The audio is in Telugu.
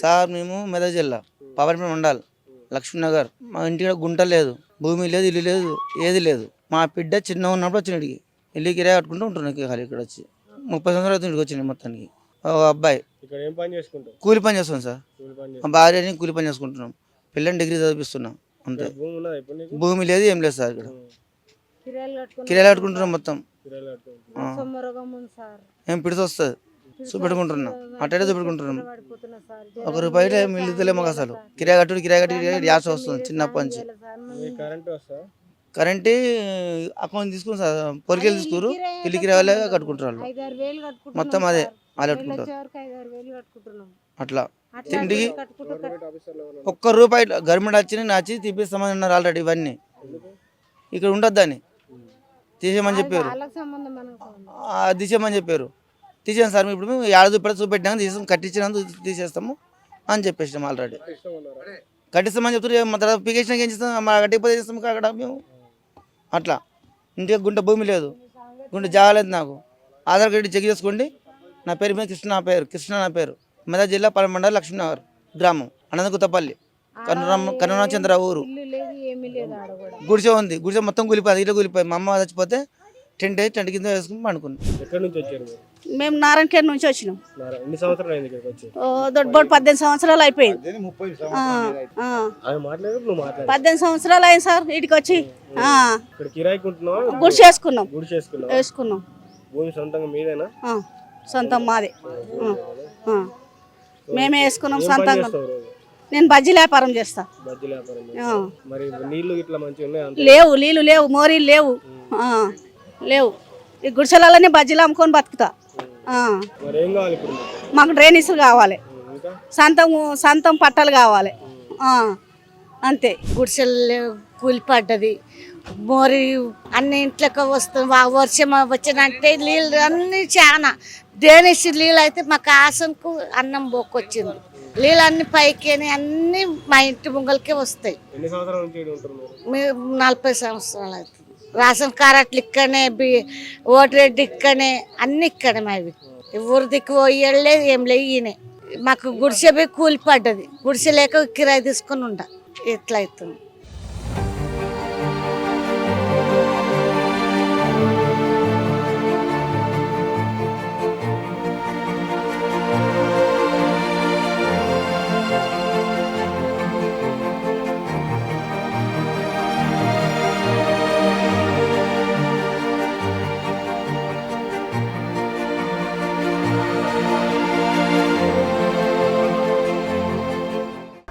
సార్ మేము మెదక్ జిల్లా. పాపనపల్లి మండల్ లక్ష్మీనగర్ మా ఇంటికి గుంట లేదు. భూమి లేదు ఇల్లు లేదు ఏది లేదు. మా బిడ్డ చిన్న ఉన్నప్పుడు వచ్చిన ఇడికి ఇల్లు కిరాయి కట్టుకుంటూ ఉంటున్నాం ఖాళీ ఇక్కడ వచ్చి. ముప్పై సంవత్సరాలు అవుతుంది ఇక్కడికి వచ్చింది మొత్తానికి. ఓ అబ్బాయి. ఇక్కడ ఏం పని చేసుకుంటావు? కూలి పని చేస్తాం సార్. కూలి పని మా భార్యని కూలి పని చేసుకుంటున్నాం. పిల్లని డిగ్రీ చదివిస్తున్నాం అంతే. భూమి లేదు ఏం లేదు సార్ ఇక్కడ. కిరాయిలు కట్టుకుంటున్నాం మొత్తం. ఏం పిడిచి వస్తుంది. చూపెట్టుకుంటున్నాం. అట్టడే చూపెట్టుకుంటున్నాం. ఒక రూపాయి మిగులుతలే మాకు అసలు. కిరాయి కట్టుడు కిరాయి కట్టి కిరాయి కట్టి యాస వస్తుంది చిన్నప్పటి నుంచి. కరెంట్ వస్తా కరెంట్ అకౌంట్ తీసుకుని సార్ పొరికెళ్ళి తీసుకురు ఇల్లు కిరాయి వాళ్ళే కట్టుకుంటారు వాళ్ళు. మొత్తం అదే. వాళ్ళు కట్టుకుంటారు. అట్లా. తిండికి ఒక్క రూపాయి గవర్నమెంట్ వచ్చి నచ్చి తీపిస్తామని అన్నారు ఆల్రెడీ ఇవన్నీ. ఇక్కడ ఉండొద్దని. తీసేయమని చెప్పారు. తీసేయమని చెప్పారు. తీసేయం సార్ ఇప్పుడు మేము ఏడాది చూపెట్టినాక తీసాం కట్టించినందుకు తీసేస్తాము అని చెప్పేసినాం ఆల్రెడీ కట్టిస్తామని చెప్తారు మా తర్వాత పీకేసినాక ఏం చేస్తాం? మా కట్టిపోతే చేస్తాం? అక్కడ మేము అట్లా. ఇంటికి గుంట భూమి లేదు. గుంట జాగలేదు నాకు. ఆధార్ కార్డు చెక్ చేసుకోండి. నా పేరు మీద కృష్ణ నా పేరు. కృష్ణ నా పేరు. మెదక్ జిల్లా పలమండల లక్ష్మీనగర్ గ్రామం అనంతకుత్తపల్లి కనురామ కరుణాచంద్ర ఊరు. గుడిసె ఉంది. గుడిసె మొత్తం కూలిపోయింది. ఇల్లు కూలిపోయింది. మా అమ్మ చచ్చిపోతే టెంట్ వేసి టెంట్ కింద వేసుకుని పండుకుంది ఎక్కడి నుంచి వచ్చారు మీరు? మేము నారాయణఖేడ్ నుంచి వచ్చినాం. నారా- ఎన్ని సంవత్సరాలు అయింది ఇక్కడికి వచ్చి? ఓ దొడ్డబోడు పద్దెనిమిది సంవత్సరాలు అయిపోయింది. ఆ, ఆ. ఆమె మాట్లాడదు నువ్వు మాట్లాడు పద్దెనిమిది సంవత్సరాలు అయింది సార్ వీటికి వచ్చి. ఆ, ఇక్కడ కిరాయికి ఉంటున్నావా? గుడిసె వేసుకున్నాం గుడి చేసుకున్నావు? వేసుకున్నాం. భూమి సొంతంగా మీదేనా? ఆ, సొంతం మాదే. ఆ, ఆ. మేమే వేసుకున్నాం ఏం పని సొంతంగా. చేస్తావు రోజు? నేను బజ్జీ వ్యాపారం చేస్తా. బజ్జీ వ్యాపారం ఆ. మరి నీళ్ళు ఇట్లా మంచిగా ఉన్నాయి అంత? లేవు నీళ్ళు లేవు మోరీలు లేవు. ఆ, లేవు. ఈ గుడిసెలలోనే బజ్జీలు అమ్ముకొని బతుకుతా. ఆ. మరి ఏం కావాలి ఇప్పుడు మీకు? డ్రైనేజీలు కావాలి. సొంతం సొంతం పట్టాలు కావాలి. ఆ, అంతే. గుడిసెలు కూలిపడ్డది మోరి అన్ని ఇంట్లోకి వస్తుంది వర్షం వచ్చినంటే నీళ్ళు అన్ని చాలా దేనేసి నీళ్ళు అయితే మాకు ఆసనకు అన్నం పోకొచ్చింది. నీళ్ళు అన్ని పైకి అన్ని మా ఇంటి ముంగలకే వస్తాయి. ఎన్ని సంవత్సరాల నుంచి ఈడ ఉంటారు మీరు మీరు నలభై సంవత్సరాలు అవుతుంది. రేషన్ కార్డులు ఇక్కడనే బి ఓటరెడ్డి ఇక్కడనే అన్ని ఇక్కడే మావి. ఊరు దిక్కు పోయలేదు ఏం లేదు ఈయనే. మాకు గుడిసె పోయి కూలిపడ్డది గుడిసె లేక కిరాయి తీసుకొని ఉండ. ఎట్లా అవుతుంది?